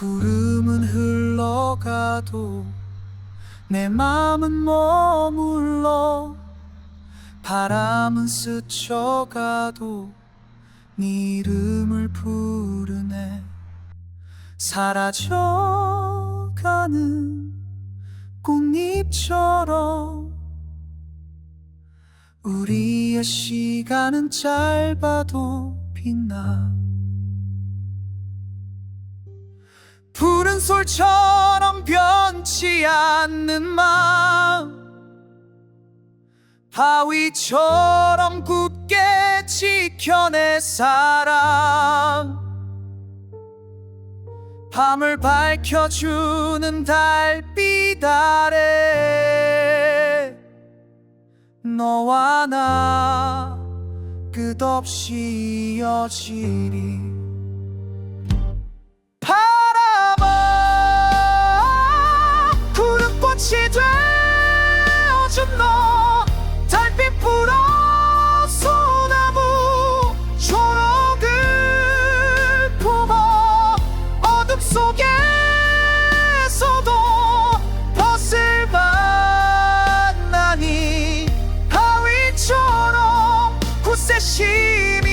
구름은 흘러가도 내 맘은 머물러 바람은 스쳐가도 네 이름을 부르네. 사라져가는 꽃잎처럼 우리의 시간은 짧아도 빛나 푸른 솔처럼 변치 않는 마음. 바위처럼 굳게 지켜내 사랑 밤을 밝혀주는 달빛 아래 너와 나 끝없이 이어지리 빛이 되어준 너 달빛 불어 소나무 초록을 품어 어둠 속에서도 벗을 만나니. 바위처럼 굳세 심이